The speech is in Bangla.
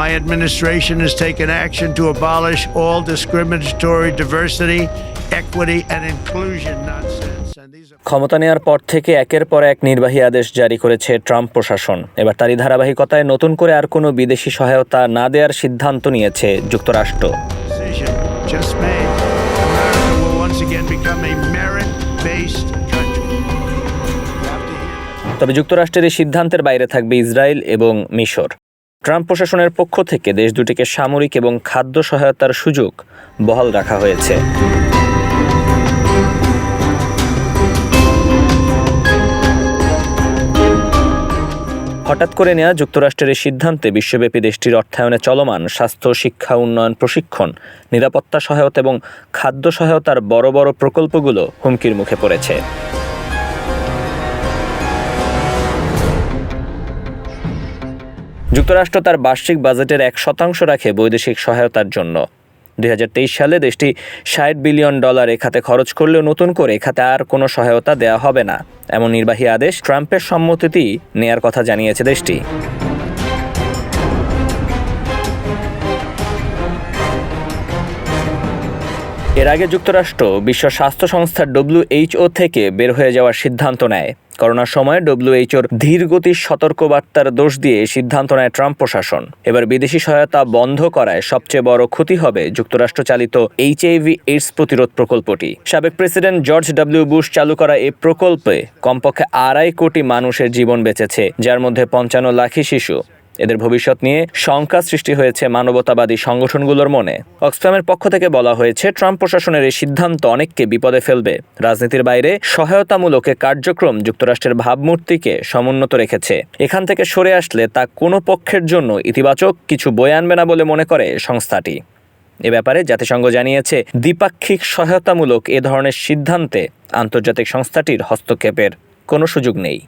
My administration has taken action to abolish all discriminatory diversity, equity, and inclusion nonsense. ক্ষমতা নেওয়ার পর থেকে একের পর এক নির্বাহী আদেশ জারি করেছে ট্রাম্প প্রশাসন। এবার তারই ধারাবাহিকতায় নতুন করে আর কোনো বিদেশি সহায়তা না দেওয়ার সিদ্ধান্ত নিয়েছে যুক্তরাষ্ট্র। তবে যুক্তরাষ্ট্রের এই সিদ্ধান্তের বাইরে থাকবে ইসরায়েল এবং মিশর। ট্রাম্প প্রশাসনের পক্ষ থেকে দেশ দুটিকে সামরিক এবং খাদ্য সহায়তার সুযোগ বহাল রাখা হয়েছে। হঠাৎ করে নেওয়া যুক্তরাষ্ট্রের এই সিদ্ধান্তে বিশ্বব্যাপী দেশটির অর্থায়নে চলমান স্বাস্থ্য, শিক্ষা, উন্নয়ন, প্রশিক্ষণ, নিরাপত্তা সহায়তা এবং খাদ্য সহায়তার বড় বড় প্রকল্পগুলো হুমকির মুখে পড়েছে। যুক্তরাষ্ট্র তার বার্ষিক বাজেটের এক শতাংশ রাখে বৈদেশিক সহায়তার জন্য। দুই হাজার তেইশ সালে দেশটি ষাট বিলিয়ন ডলার এ খাতে খরচ করলেও নতুন করে খাতে আর কোনো সহায়তা দেওয়া হবে না, এমন নির্বাহী আদেশ ট্রাম্পের সম্মতিতেই নেয়ার কথা জানিয়েছে দেশটি। এর আগে যুক্তরাষ্ট্র বিশ্ব স্বাস্থ্য সংস্থা ডব্লিউএইচও থেকে বের হয়ে যাওয়ার সিদ্ধান্ত নেয়। করোনার সময় ডব্লিউএইচওর ধীরগতির সতর্কবার্তার দোষ দিয়ে সিদ্ধান্ত নেয় ট্রাম্প প্রশাসন। এবার বিদেশি সহায়তা বন্ধ করায় সবচেয়ে বড় ক্ষতি হবে যুক্তরাষ্ট্র চালিত এইচআইভি এইডস প্রতিরোধ প্রকল্পটি। সাবেক প্রেসিডেন্ট জর্জ ডব্লিউ বুশ চালু করা এই প্রকল্পে কমপক্ষে আড়াই কোটি মানুষের জীবন বেঁচেছে, যার মধ্যে পঞ্চান্ন লাখই শিশু। এদের ভবিষ্যৎ নিয়ে শঙ্কা সৃষ্টি হয়েছে মানবতাবাদী সংগঠনগুলোর মনে। অক্সফামের পক্ষ থেকে বলা হয়েছে, ট্রাম্প প্রশাসনের এই সিদ্ধান্ত অনেককে বিপদে ফেলবে। রাজনীতির বাইরে সহায়তামূলক কার্যক্রম যুক্তরাষ্ট্রের ভাবমূর্তিকে সমুন্নত রেখেছে। এখান থেকে সরে আসলে তা কোনো পক্ষের জন্য ইতিবাচক কিছু বয়ে আনবে না বলে মনে করে সংস্থাটি। এ ব্যাপারে জাতিসংঘ জানিয়েছে, দ্বিপাক্ষিক সহায়তামূলক এ ধরনের সিদ্ধান্তে আন্তর্জাতিক সংস্থাটির হস্তক্ষেপের কোনো সুযোগ নেই।